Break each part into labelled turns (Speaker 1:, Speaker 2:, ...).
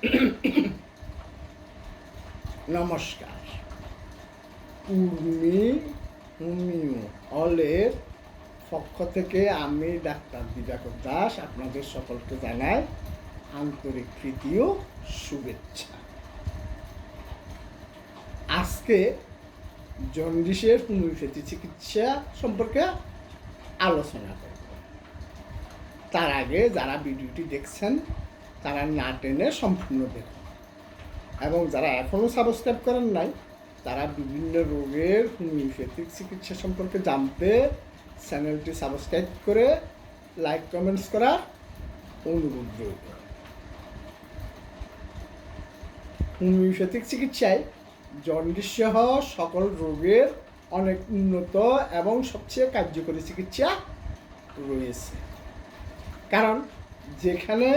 Speaker 1: নমস্কার। উর্মি হোমিও অলের পক্ষ থেকে আমি ডাক্তার দিবাকর দাস আপনাদের সকলকে জানাই আন্তরিক ও শুভেচ্ছা। আজকে জন্ডিসের হোমিওপ্যাথি চিকিৎসা সম্পর্কে আলোচনা করব। তার আগে যারা ভিডিওটি দেখছেন তারা না টেনে সম্পূর্ণ দেখুন এবং যারা এখনও সাবস্ক্রাইব করেন নাই, তারা বিভিন্ন রোগের হোমিওপ্যাথিক চিকিৎসা সম্পর্কে জানতে চ্যানেলটি সাবস্ক্রাইব করে লাইক, কমেন্টস করার অনুরোধ রইল। হোমিওপ্যাথিক চিকিৎসায় জন্ডিস সহ সকল রোগের অনেক উন্নত এবং সবচেয়ে কার্যকরী চিকিৎসা রয়েছে। কারণ যেখানে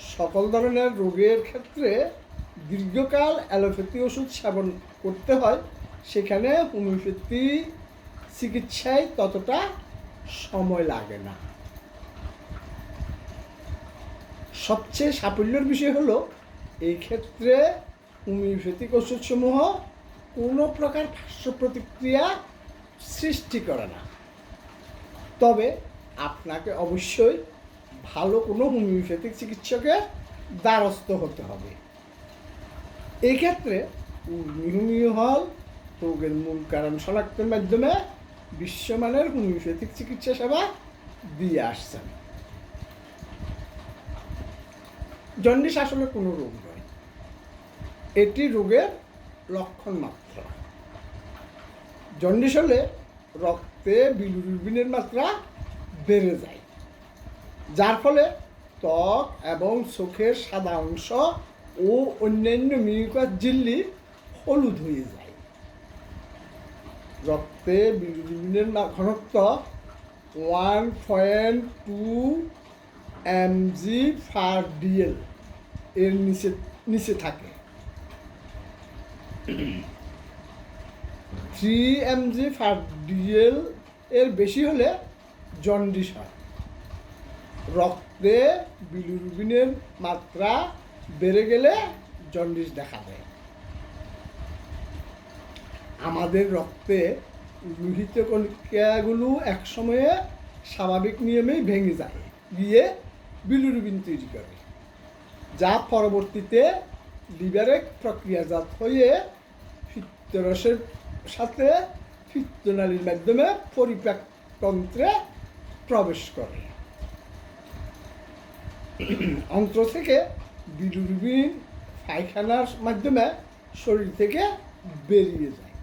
Speaker 1: সকল ধরনের রোগের ক্ষেত্রে দীর্ঘকাল অ্যালোপ্যাথি ওষুধ সেবন করতে হয়। সেখানে হোমিওপ্যাথি চিকিৎসায় ততটা সময় লাগে না। সবচেয়ে সাফল্যের বিষয় হলো এই ক্ষেত্রে হোমিওপ্যাথিক ওষুধসমূহ কোনো প্রকার পার্শ্ব প্রতিক্রিয়া সৃষ্টি করে না। তবে আপনাকে অবশ্যই ভালো কোনো হোমিওপ্যাথিক চিকিৎসকের দ্বারস্থ হতে হবে। এই ক্ষেত্রে হল রোগের মূল কারণ শনাক্তের মাধ্যমে বিশ্বমানের হোমিওপ্যাথিক চিকিৎসা সেবা দিয়ে আসছেন। জন্ডিস আসলে কোনো রোগ নয়। এটি রোগের লক্ষণ মাত্র। জন্ডিস হলে রক্তে বিলুরুবিনের মাত্রা বেড়ে যায়। যার ফলে ত্বক এবং চোখের সাদা অংশ ও অন্যান্য মিউকাস ঝিল্লি হলুদ হয়ে যায়। রক্তে বিলুরুবিনের ঘনত্ব one point two mg per dl এর নিচে নিচে থাকে। থ্রি এমজি ফার ডিএল এর বেশি হলে জন্ডিস হয়। রক্তে বিলুরুবিনের মাত্রা বেড়ে গেলে জন্ডিস দেখা দেয়। আমাদের রক্তে লোহিত কণিকাগুলো একসময়ে স্বাভাবিক নিয়মেই ভেঙে যায়, গিয়ে বিলুরুবিন তৈরি করে, যা পরবর্তীতে লিভারে প্রক্রিয়াজাত হয়ে ফিত্তরসের সাথে ফিত্তনালীর মাধ্যমে পরিপাকতন্ত্রে প্রবেশ করে। অন্ত্র থেকে বিলুরুবিন পায়খানার মাধ্যমে শরীর থেকে বেরিয়ে যায়।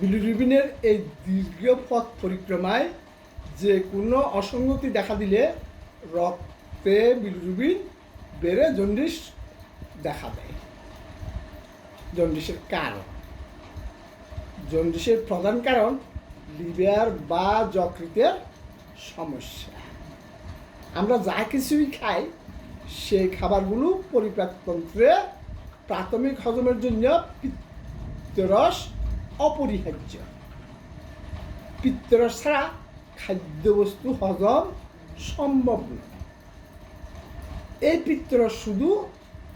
Speaker 1: বিলুরুবিনের এই দীর্ঘ পথ পরিক্রমায় যে কোনো অসঙ্গতি দেখা দিলে রক্তে বিলুরুবিন বেড়ে জন্ডিস দেখা দেয়। জন্ডিসের কারণ। জন্ডিসের প্রধান কারণ লিভার বা যকৃতের সমস্যা। আমরা যা কিছুই খাই, সেই খাবারগুলো পরিপাকতন্ত্রে প্রাথমিক হজমের জন্য পিত্তরস অপরিহার্য। পিত্তরস ছাড়া খাদ্যবস্তু হজম সম্ভব নয় এই পিত্তরস শুধু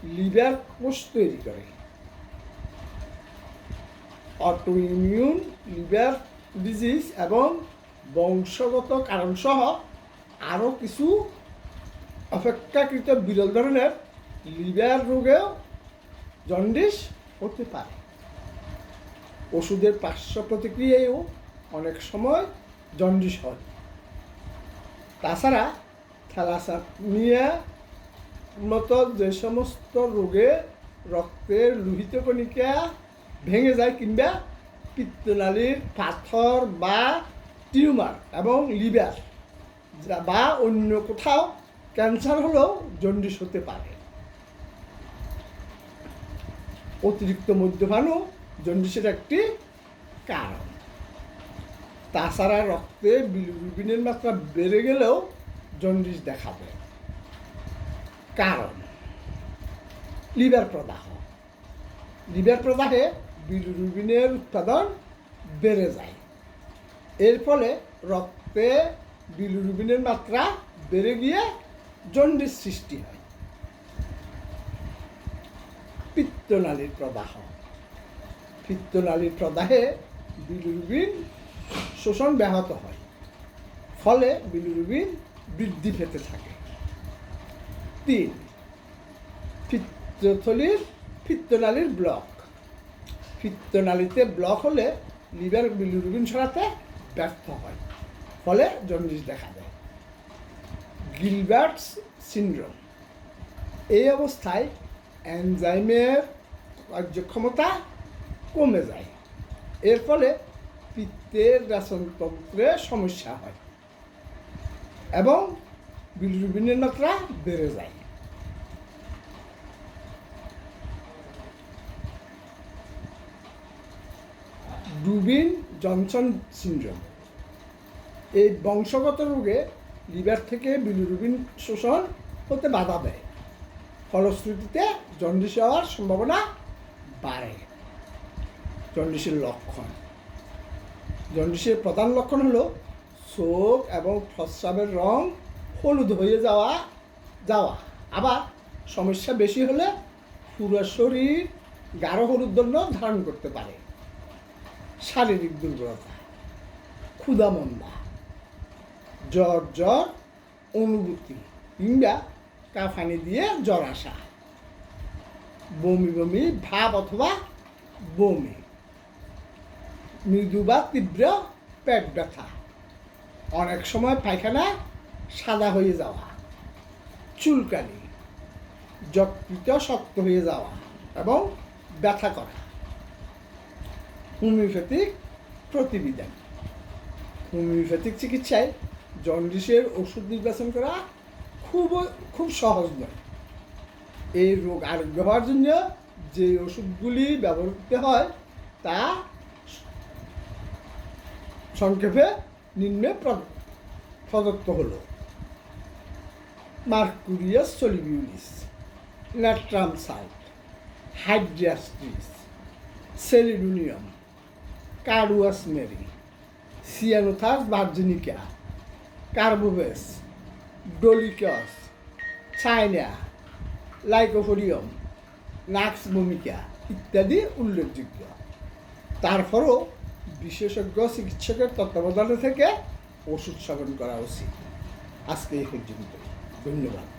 Speaker 1: লিভার কোষ তৈরি করে। অটো অটোইমিউন, লিভার ডিজিজ এবং বংশগত কারণসহ আরও কিছু অপেক্ষাকৃত বিরল ধরনের লিভার রোগেও জন্ডিস হতে পারে। ওষুধের পার্শ্ব প্রতিক্রিয়ায়ও অনেক সময় জন্ডিস হয়। তাছাড়া থ্যালাসামিয়া মতো যে সমস্ত রোগে রক্তের লোহিত কণিকা ভেঙে যায় কিংবা পিত্তনালীর পাথর বা টিউমার এবং লিভার বা অন্য কোথাও ক্যান্সার হলেও জন্ডিস হতে পারে। অতিরিক্ত মদ্যপানও জন্ডিসের একটি কারণ। তাছাড়া রক্তে বিলুরুবিনের মাত্রা বেড়ে গেলেও জন্ডিস দেখাবে কারণ, লিভার প্রদাহ লিভার প্রদাহে বিলুরুবিনের উৎপাদন বেড়ে যায়। এর ফলে রক্তে বিলুরুবিনের মাত্রা বেড়ে গিয়ে জন্ডিস সৃষ্টি হয়। পিত্তনালীর প্রদাহ পিত্তনালীর প্রদাহে বিলিরুবিন শোষণ ব্যাহত হয়। ফলে বিলিরুবিন বৃদ্ধি পেতে থাকে। তিন, পিত্তথলির পিত্তনালীর ব্লক। পিত্তনালীতে ব্লক হলে লিভার বিলিরুবিন সরাতে ব্যর্থ হয়। ফলে জন্ডিস দেখা দেয়। Gilbert's syndrome. এই অবস্থায় এনজাইমের কার্যক্ষমতা কমে যায়। এর ফলে পিত্তের রাসনতন্ত্রে সমস্যা হয় এবং বিলিরুবিনের মাত্রা বেড়ে যায়। Dubin Johnson syndrome. এই বংশগত রোগে লিভার থেকে বিলিরুবিন শোষণ হতে বাধা দেয়। ফলশ্রুতিতে জন্ডিস হওয়ার সম্ভাবনা বাড়ে। জন্ডিসের লক্ষণ। জন্ডিসের প্রধান লক্ষণ হলো চোখ এবং প্রস্রাবের রং হলুদ হয়ে যাওয়া যাওয়া। আবার সমস্যা বেশি হলে পুরো শরীর গাঢ় হলুদ ধারণ করতে পারে। শারীরিক দুর্বলতা। ক্ষুধামন্দা জ্বর জ্বর, অনুভূতি। কিংবা কাফানি দিয়ে জ্বর আসা। বমি বমি, ভাব অথবা বমি। মৃদু বা তীব্র পেট ব্যথা। অনেক সময় পায়খানা সাদা হয়ে যাওয়া। চুলকানি। যকৃত শক্ত হয়ে যাওয়া এবং ব্যথা করা। হোমিওপ্যাথিক প্রতিবিধান। হোমিওপ্যাথিক চিকিৎসায় জন্ডিসের ওষুধ নির্বাচন করা খুব খুব সহজ নয়। এই রোগ আরোগ্য হওয়ার জন্য যে ওষুধগুলি ব্যবহার করতে হয়, তা সংক্ষেপে নিম্নে প্র- প্রদত্ত হল। মার্কুরিয়াস সলিবিউলিস সাল্ট hydrastis chelidonium কারুয়াস Mary, ceanothus virginica, carbo veg dolichos china lycopodium nux ভূমিকা ইত্যাদি উল্লেখযোগ্য। তারপরও বিশেষজ্ঞ চিকিৎসকের তত্ত্বাবধানে থেকে ওষুধ সেবন করা উচিত। আজকে এই পর্যন্ত। ধন্যবাদ।